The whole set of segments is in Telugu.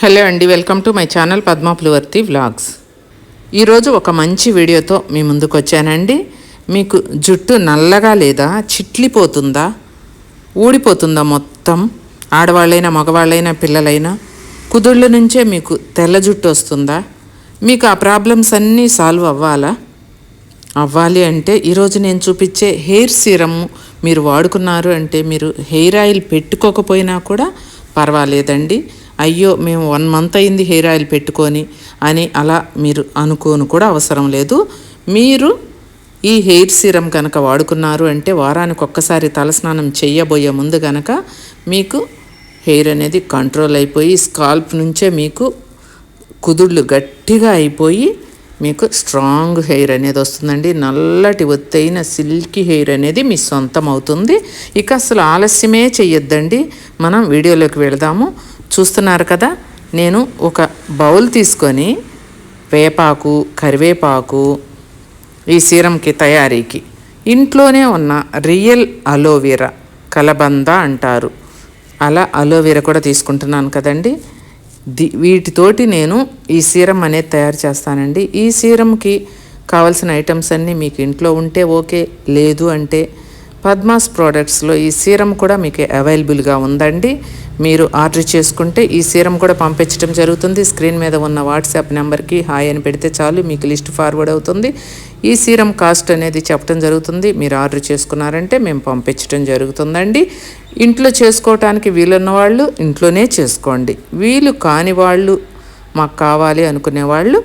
హలో అండి welcome to my channel Padma Pulavarthi vlogs. ఈరోజు ఒక మంచి వీడియోతో మీ ముందుకు వచ్చానండి. మీకు జుట్టు నల్లగా లేదా చిట్లిపోతుందా ఊడిపోతుందా మొత్తం ఆడవాళ్ళైనా మగవాళ్ళైనా పిల్లలైనా కుదుళ్ళ నుంచే మీకు తెల్ల జుట్టు వస్తుందా మీకు ఆ ప్రాబ్లమ్స్ అన్నీ సాల్వ్ అవ్వాలా? అవ్వాలి అంటే ఈరోజు నేను చూపించే హెయిర్ సీరమ్ మీరు వాడుకున్నారు అంటే మీరు హెయిర్ ఆయిల్ పెట్టుకోకపోయినా కూడా పర్వాలేదండి. అయ్యో మేము వన్ మంత్ అయింది హెయిర్ ఆయిల్ పెట్టుకొని అని అలా మీరు అనుకోను కూడా అవసరం లేదు. మీరు ఈ హెయిర్ సీరం కనుక వాడుకున్నారు అంటే వారానికి ఒక్కసారి తలస్నానం చేయబోయే ముందు కనుక మీకు హెయిర్ అనేది కంట్రోల్ అయిపోయి స్కాల్ప్ నుంచే మీకు కుదుళ్ళు గట్టిగా అయిపోయి మీకు స్ట్రాంగ్ హెయిర్ అనేది వస్తుందండి. నల్లటి ఒత్తైన సిల్కీ హెయిర్ అనేది మీ సొంతం అవుతుంది. ఇక అసలు ఆలస్యమే చెయ్యొద్దండి. మనం వీడియోలోకి వెళదాము. చూస్తున్నారు కదా నేను ఒక బౌల్ తీసుకొని వేపాకు కరివేపాకు ఈ సీరంకి తయారీకి. ఇంట్లోనే ఉన్న రియల్ అలోవెరా కలబంద అంటారు. అలా అలోవెరా కూడా తీసుకుంటున్నాను కదండి. ది వీటితోటి నేను ఈ సీరం అనేది తయారు చేస్తానండి. ఈ సీరంకి కావాల్సిన ఐటమ్స్ అన్నీ మీకు ఇంట్లో ఉంటే ఓకే లేదు అంటే పద్మాస్ ప్రోడక్ట్స్లో ఈ సీరం కూడా మీకు అవైలబుల్గా ఉందండి. మీరు ఆర్డర్ చేసుకుంటే ఈ సీరం కూడా పంపించడం జరుగుతుంది. స్క్రీన్ మీద ఉన్న వాట్సాప్ నెంబర్కి హాయ్ అని పెడితే చాలు మీకు లిస్ట్ ఫార్వర్డ్ అవుతుంది. ఈ సీరం కాస్ట్ అనేది చెప్పడం జరుగుతుంది. మీరు ఆర్డర్ చేసుకున్నారంటే మేము పంపించడం జరుగుతుందండి. ఇంట్లో చేసుకోవటానికి వీలున్న వాళ్ళు ఇంట్లోనే చేసుకోండి. వీలు కాని వాళ్ళు మాకు కావాలి అనుకునే వాళ్ళు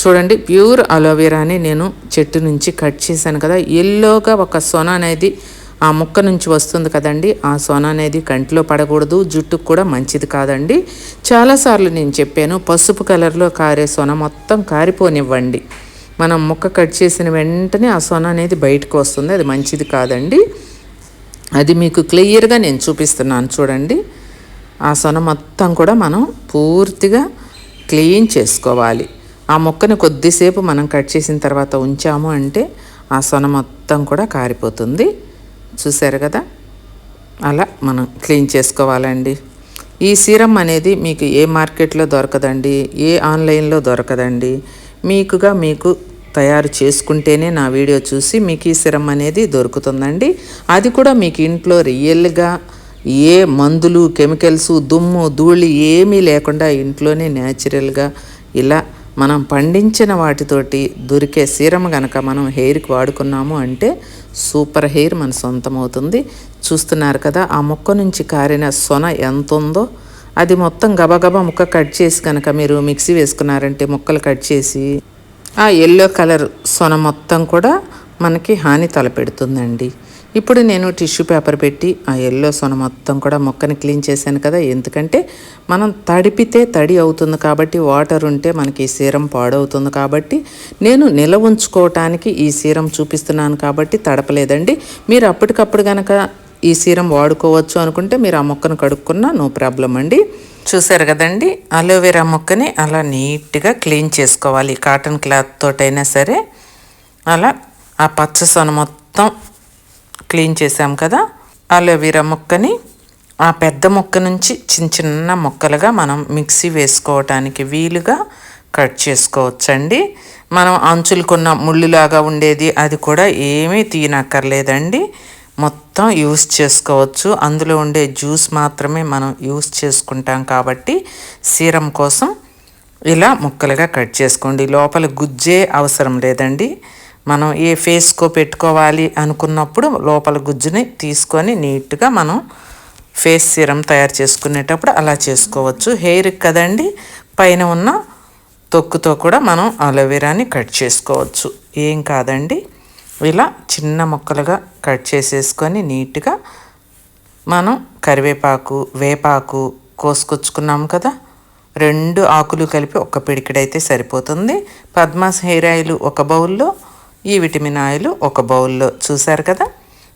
చూడండి ప్యూర్ అలోవెరాని నేను చెట్టు నుంచి కట్ చేశాను కదా. ఎల్లోగా ఒక సొన అనేది ఆ ముక్క నుంచి వస్తుంది కదండి. ఆ సొన అనేది కంటిలో పడకూడదు జుట్టుకు కూడా మంచిది కాదండి. చాలాసార్లు నేను చెప్పాను పసుపు కలర్లో కారే సొన మొత్తం కారిపోనివ్వండి. మనం ముక్క కట్ చేసిన వెంటనే ఆ సొన అనేది బయటకు వస్తుంది అది మంచిది కాదండి. అది మీకు క్లియర్గా నేను చూపిస్తున్నాను చూడండి. ఆ సొన మొత్తం కూడా మనం పూర్తిగా క్లీన్ చేసుకోవాలి. ఆ మొక్కను కొద్దిసేపు మనం కట్ చేసిన తర్వాత ఉంచాము అంటే ఆ సొన మొత్తం కూడా కారిపోతుంది. చూసారు కదా? అలా మనం క్లీన్ చేసుకోవాలండి. ఈ సీరం అనేది మీకు ఏ మార్కెట్లో దొరకదండి? ఏ ఆన్లైన్లో దొరకదండి? మీకుగా మీకు తయారు చేసుకుంటేనే నా వీడియో చూసి మీకు ఈ సిరం అనేది దొరుకుతుందండి. అది కూడా మీకు ఇంట్లో రియల్గా ఏ మందులు కెమికల్స్ దుమ్ము ధూళి ఏమీ లేకుండా ఇంట్లోనే న్యాచురల్గా ఇలా మనం పండించిన వాటితోటి దొరికే సీరం గనక మనం హెయిర్కి వాడుకున్నాము అంటే సూపర్ హెయిర్ మన సొంతం అవుతుంది చూస్తున్నారు కదా ఆ మొక్క నుంచి కారిన సొన ఎంత ఉందో అది మొత్తం గబగబా ముక్క కట్ చేసి కనుక మీరు మిక్సీ వేసుకున్నారంటే ముక్కలు కట్ చేసి ఆ ఎల్లో కలర్ సొన మొత్తం కూడా మనకి హాని తలపెడుతుందండి. ఇప్పుడు నేను టిష్యూ పేపర్ పెట్టి ఆ ఎల్లో సొన మొత్తం కూడా మొక్కని క్లీన్ చేశాను కదా. ఎందుకంటే మనం తడిపితే తడి అవుతుంది కాబట్టి వాటర్ ఉంటే మనకి ఈ సీరం పాడవుతుంది కాబట్టి నేను నిల ఉంచుకోవటానికి ఈ సీరం చూపిస్తున్నాను కాబట్టి తడపలేదండి. మీరు అప్పటికప్పుడు కనుక ఈ సీరం వాడుకోవచ్చు అనుకుంటే మీరు ఆ మొక్కను కడుక్కున్నా నో ప్రాబ్లం అండి. చూసారు కదండి అలోవెరా మొక్కని అలా నీట్గా క్లీన్ చేసుకోవాలి. కాటన్ క్లాత్ తోటైనా సరే అలా ఆ పచ్చ సొన మొత్తం క్లీన్ చేసాం కదా అలోవెరా ముక్కని. ఆ పెద్ద ముక్క నుంచి చిన్న చిన్న ముక్కలుగా మనం మిక్సీ వేసుకోవటానికి వీలుగా కట్ చేసుకోవచ్చండి. మనం అంచులకున్న ముళ్ళులాగా ఉండేది అది కూడా ఏమీ తీనక్కర్లేదండి. మొత్తం యూస్ చేసుకోవచ్చు. అందులో ఉండే జ్యూస్ మాత్రమే మనం యూస్ చేసుకుంటాం కాబట్టి సీరం కోసం ఇలా ముక్కలుగా కట్ చేసుకోండి. లోపల గుజ్జే అవసరం లేదండి. మనం ఏ ఫేస్కో పెట్టుకోవాలి అనుకున్నప్పుడు లోపల గుజ్జుని తీసుకొని నీట్గా మనం ఫేస్ సిరం తయారు చేసుకునేటప్పుడు అలా చేసుకోవచ్చు. హెయిర్ కదండి పైన ఉన్న తొక్కుతో కూడా మనం అలోవెరాని కట్ చేసుకోవచ్చు. ఏం కాదండి ఇలా చిన్న ముక్కలుగా కట్ చేసేసుకొని నీట్గా మనం కరివేపాకు వేపాకు కోసుకొచ్చుకున్నాం కదా రెండు ఆకులు కలిపి ఒక పిడికిడైతే సరిపోతుంది. పద్మాస్ హెయిర్ ఆయిల్ ఒక బౌల్లో ఈ విటమిన్ ఆయిల్ ఒక బౌల్లో చూసారు కదా?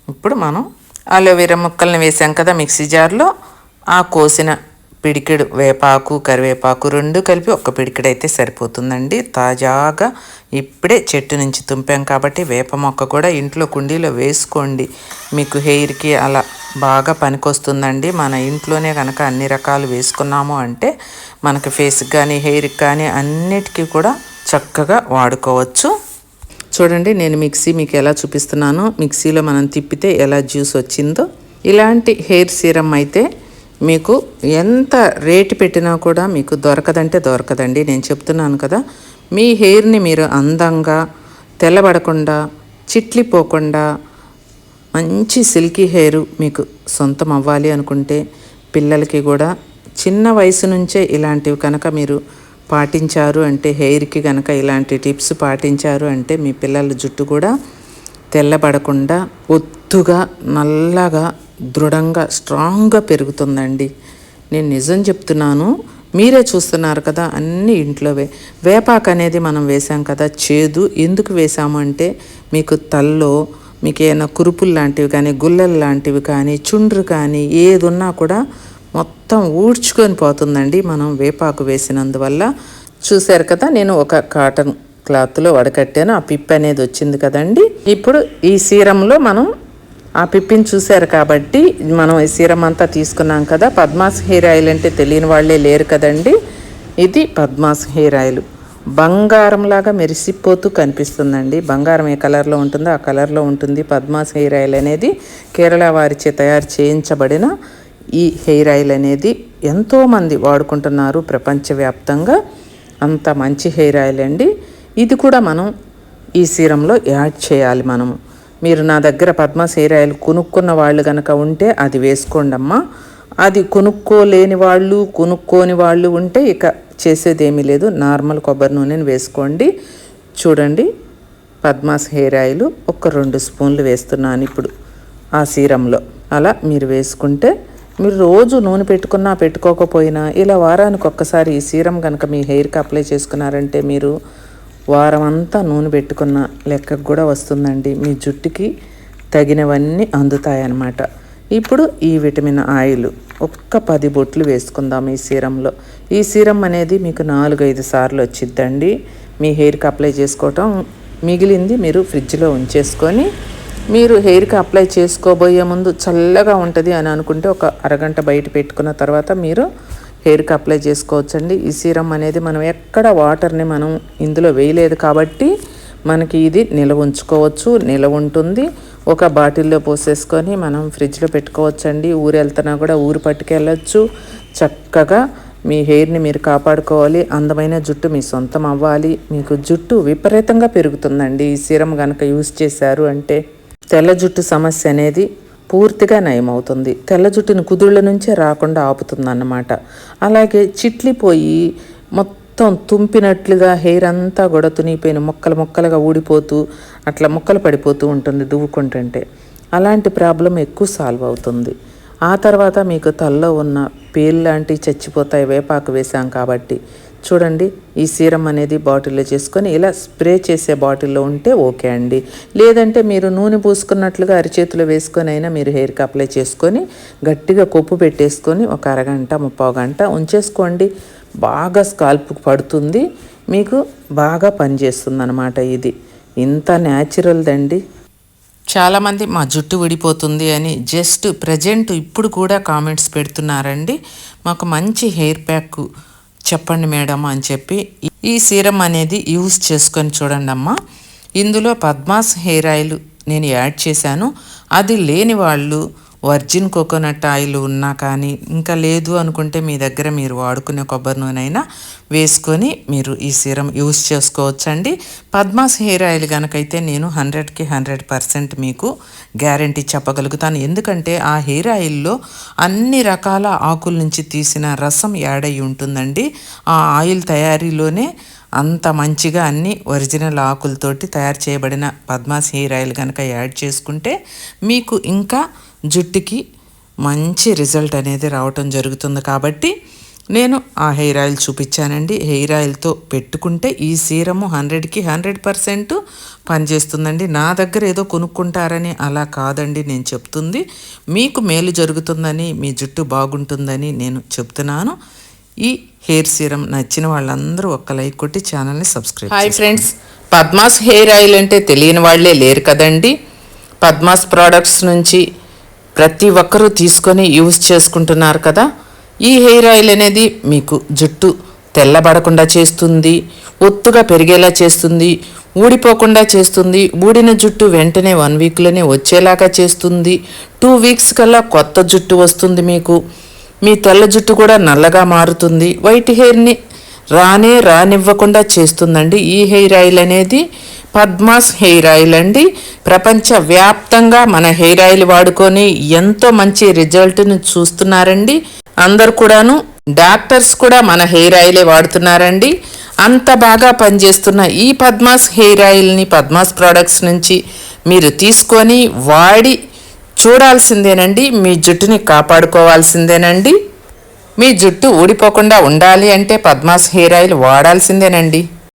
ఇప్పుడు మనం అలోవెరా ముక్కల్ని వేసాం కదా మిక్సీ జార్లో. ఆ కోసిన పిడికెడు వేపాకు కరివేపాకు రెండు కలిపి ఒక పిడికెడు అయితే సరిపోతుందండి. తాజాగా ఇప్పుడే చెట్టు నుంచి తుంపాం కాబట్టి వేప మొక్క కూడా ఇంట్లో కుండీలో వేసుకోండి. మీకు హెయిర్కి అలా బాగా పనికొస్తుందండి. మన ఇంట్లోనే కనుక అన్ని రకాలు వేసుకున్నాము అంటే మనకి ఫేస్కి కానీ హెయిర్కి కానీ అన్నిటికీ కూడా చక్కగా వాడుకోవచ్చు. చూడండి నేను మిక్సీ మీకు ఎలా చూపిస్తున్నానో. మిక్సీలో మనం తిప్పితే ఎలా జ్యూస్ వచ్చిందో. ఇలాంటి హెయిర్ సీరం అయితే మీకు ఎంత రేటు పెట్టినా కూడా మీకు దొరకదంటే దొరకదండి. నేను చెప్తున్నాను కదా మీ హెయిర్ని మీరు అందంగా తెల్లబడకుండా చిట్లిపోకుండా మంచి సిల్కీ హెయిర్ మీకు సొంతం అవ్వాలి అనుకుంటే పిల్లలకి కూడా చిన్న వయసు నుంచే ఇలాంటివి కనుక మీరు పాటించారు అంటే హెయిర్కి కనుక ఇలాంటి టిప్స్ పాటించారు అంటే మీ పిల్లల జుట్టు కూడా తెల్లబడకుండా ఒత్తుగా నల్లగా దృఢంగా స్ట్రాంగ్గా పెరుగుతుందండి. నేను నిజం చెప్తున్నాను మీరే చూస్తున్నారు కదా అన్ని ఇంట్లోవే. వేపాకు అనేది మనం వేసాం కదా చేదు ఎందుకు వేసాము అంటే మీకు తల్లో మీకు ఏమైనా కురుపులు లాంటివి కానీ గుల్లలు లాంటివి కానీ చుండ్రు కానీ ఏది ఉన్నా కూడా మొత్తం ఊడ్చుకొని పోతుందండి మనం వేపాకు వేసినందువల్ల. చూశారు కదా నేను ఒక కాటన్ క్లాత్లో వడకట్టాను ఆ పిప్ అనేది వచ్చింది కదండి. ఇప్పుడు ఈ సీరంలో మనం ఆ పిప్పిని చూశారు కాబట్టి మనం ఈ సీరం అంతా తీసుకున్నాం కదా పద్మాస్ హెయిర్ ఆయిల్ అంటే తెలియని వాళ్ళే లేరు కదండి. ఇది పద్మాస్ హెయిర్ ఆయిల్. బంగారంలాగా మెరిసిపోతూ కనిపిస్తుందండి. బంగారం ఏ కలర్లో ఉంటుందో ఆ కలర్లో ఉంటుంది పద్మాస్ హెయిర్ ఆయిల్ అనేది. కేరళ వారిచే తయారు చేయించబడిన ఈ హెయిర్ ఆయిల్ అనేది ఎంతోమంది వాడుకుంటున్నారు ప్రపంచవ్యాప్తంగా. అంత మంచి హెయిర్ ఆయిల్ అండి. ఇది కూడా మనం ఈ సీరంలో యాడ్ చేయాలి మనము. మీరు నా దగ్గర పద్మాస్ హెయిర్ ఆయిల్ కొనుక్కున్న వాళ్ళు కనుక ఉంటే అది వేసుకోండి అమ్మా అది కొనుక్కోలేని వాళ్ళు కొనుక్కోని వాళ్ళు ఉంటే ఇక చేసేదేమీ లేదు. నార్మల్ కొబ్బరి నూనెని వేసుకోండి. చూడండి పద్మాస్ హెయిర్ ఆయిల్ ఒక రెండు స్పూన్లు వేస్తున్నాను ఇప్పుడు ఆ సీరంలో. అలా మీరు వేసుకుంటే మీరు రోజు నూనె పెట్టుకున్నా పెట్టుకోకపోయినా ఇలా వారానికి ఒక్కసారి ఈ సీరం కనుక మీ హెయిర్కి అప్లై చేసుకున్నారంటే మీరు వారం అంతా నూనె పెట్టుకున్న లెక్కకు కూడా వస్తుందండి. మీ జుట్టుకి తగినవన్నీ అందుతాయన్నమాట. ఇప్పుడు ఈ విటమిన్ ఆయిల్ ఒక్క పది బొట్లు వేసుకుందాం ఈ సీరంలో. ఈ సీరం అనేది మీకు నాలుగైదు సార్లు వచ్చిద్దండి. మీ హెయిర్కి అప్లై చేసుకోవటం మిగిలింది మీరు ఫ్రిడ్జ్లో ఉంచేసుకొని మీరు హెయిర్కి అప్లై చేసుకోబోయే ముందు చల్లగా ఉంటుంది అని అనుకుంటే ఒక అరగంట బయట పెట్టుకున్న తర్వాత మీరు హెయిర్కి అప్లై చేసుకోవచ్చండి. ఈ సీరం అనేది మనం ఎక్కడ వాటర్ని మనం ఇందులో వేయలేదు కాబట్టి మనకి ఇది నిల్వ ఉంచుకోవచ్చు. నిల్వ ఉంటుంది. ఒక బాటిల్లో పోసేసుకొని మనం ఫ్రిడ్జ్లో పెట్టుకోవచ్చండి. ఊరు వెళ్తున్నా కూడా ఊరు పట్టుకెళ్ళచ్చు. చక్కగా మీ హెయిర్ని మీరు కాపాడుకోవాలి. అందమైన జుట్టు మీ సొంతం అవ్వాలి. మీకు జుట్టు విపరీతంగా పెరుగుతుందండి. ఈ సీరం కనుక యూస్ చేశారు అంటే తెల్ల జుట్టు సమస్య అనేది పూర్తిగా నయమవుతుంది. తెల్ల జుట్టుని కుదుళ్ళ నుంచే రాకుండా ఆపుతుందన్నమాట. అలాగే చిట్లిపోయి మొత్తం తుంపినట్లుగా హెయిర్ అంతా కూడా తునిగిపోయిన మొక్కలు మొక్కలుగా ఊడిపోతూ అట్లా మొక్కలు పడిపోతూ ఉంటుంది దువ్వుకుంటుంటే. అలాంటి ప్రాబ్లం ఎక్కువ సాల్వ్ అవుతుంది. ఆ తర్వాత మీకు తల్లో ఉన్న పేలు లాంటివి చచ్చిపోతాయి వేపాకు వేసాం కాబట్టి. చూడండి ఈ సీరం అనేది బాటిల్లో చేసుకొని ఇలా స్ప్రే చేసే బాటిల్లో ఉంటే ఓకే అండి. లేదంటే మీరు నూనె పూసుకున్నట్లుగా అరిచేతిలో వేసుకొని అయినా మీరు హెయిర్కి అప్లై చేసుకొని గట్టిగా కొప్పు పెట్టేసుకొని ఒక అరగంట ముప్పావు గంట ఉంచేసుకోండి. బాగా స్కాల్ప్ పడుతుంది. మీకు బాగా పనిచేస్తుంది అనమాట ఇది. ఇంత న్యాచురల్దండి చాలామంది మా జుట్టు విడిపోతుంది అని జస్ట్ ప్రజెంట్ ఇప్పుడు కూడా కామెంట్స్ పెడుతున్నారండి. మాకు మంచి హెయిర్ ప్యాక్ చెప్పండి మేడం అని చెప్పి ఈ సీరం అనేది యూస్ చేసుకొని చూడండి అమ్మా. ఇందులో పద్మాస్ హెయిర్ ఆయిల్ నేను యాడ్ చేశాను. అది లేని వాళ్ళు వర్జిన్ కోకోనట్ ఆయిల్ ఉన్నా కానీ ఇంకా లేదు అనుకుంటే మీ దగ్గర మీరు వాడుకునే కొబ్బరి నూనె అయినా వేసుకొని మీరు ఈ సీరం యూస్ చేసుకోవచ్చండి. పద్మాస్ హెయిర్ ఆయిల్ కనుకైతే నేను హండ్రెడ్కి హండ్రెడ్ పర్సెంట్ మీకు గ్యారంటీ చెప్పగలుగుతాను. ఎందుకంటే ఆ హెయిర్ ఆయిల్లో అన్ని రకాల ఆకుల నుంచి తీసిన రసం యాడ్ అయి ఉంటుందండి. ఆ ఆయిల్ తయారీలోనే అంత మంచిగా అన్ని ఒరిజినల్ ఆకులతోటి తయారు చేయబడిన పద్మాస్ హెయిర్ ఆయిల్ కనుక యాడ్ చేసుకుంటే మీకు ఇంకా జుట్టుకి మంచి రిజల్ట్ అనేది రావటం జరుగుతుంది కాబట్టి నేను ఆ హెయిర్ ఆయిల్ చూపించానండి. హెయిర్ ఆయిల్తో పెట్టుకుంటే ఈ సీరము హండ్రెడ్కి హండ్రెడ్ పర్సెంట్ పనిచేస్తుందండి. నా దగ్గర ఏదో కొనుక్కుంటారని అలా కాదండి నేను చెప్తుంది. మీకు మేలు జరుగుతుందని మీ జుట్టు బాగుంటుందని నేను చెప్తున్నాను. ఈ హెయిర్ సీరం నచ్చిన వాళ్ళందరూ ఒక్క లైక్ కొట్టి ఛానల్ని subscribe hi friends Padma's hair oil అంటే తెలియని వాళ్ళే లేరు కదండి. పద్మాస్ ప్రోడక్ట్స్ నుంచి ప్రతి ఒక్కరూ తీసుకొని యూజ్ చేసుకుంటున్నారు కదా. ఈ హెయిర్ ఆయిల్ అనేది మీకు జుట్టు తెల్లబడకుండా చేస్తుంది ఒత్తుగా పెరిగేలా చేస్తుంది ఊడిపోకుండా చేస్తుంది. ఊడిన జుట్టు వెంటనే వన్ వీక్లోనే వచ్చేలాగా చేస్తుంది. టూ వీక్స్ కల్లా కొత్త జుట్టు వస్తుంది మీకు. మీ తెల్ల జుట్టు కూడా నల్లగా మారుతుంది. వైట్ హెయిర్ని రానే రానివ్వకుండా చేస్తుందండి ఈ హెయిర్ ఆయిల్ అనేది. పద్మాస్ హెయిర్ ఆయిల్ అండి. ప్రపంచ వ్యాప్తంగా మన హెయిర్ ఆయిల్ వాడుకొని ఎంతో మంచి రిజల్ట్ను చూస్తున్నారండి. అందరు కూడాను డాక్టర్స్ కూడా మన హెయిర్ ఆయిలే వాడుతున్నారండి. అంత బాగా పనిచేస్తున్న ఈ పద్మాస్ హెయిర్ ఆయిల్ని పద్మాస్ ప్రోడక్ట్స్ నుంచి మీరు తీసుకొని వాడి చూడాల్సిందేనండి. మీ జుట్టుని కాపాడుకోవాల్సిందేనండి. మీ జుట్టు ఊడిపోకుండా ఉండాలి అంటే పద్మాస్ హెయిర్ ఆయిల్ వాడాల్సిందేనండి.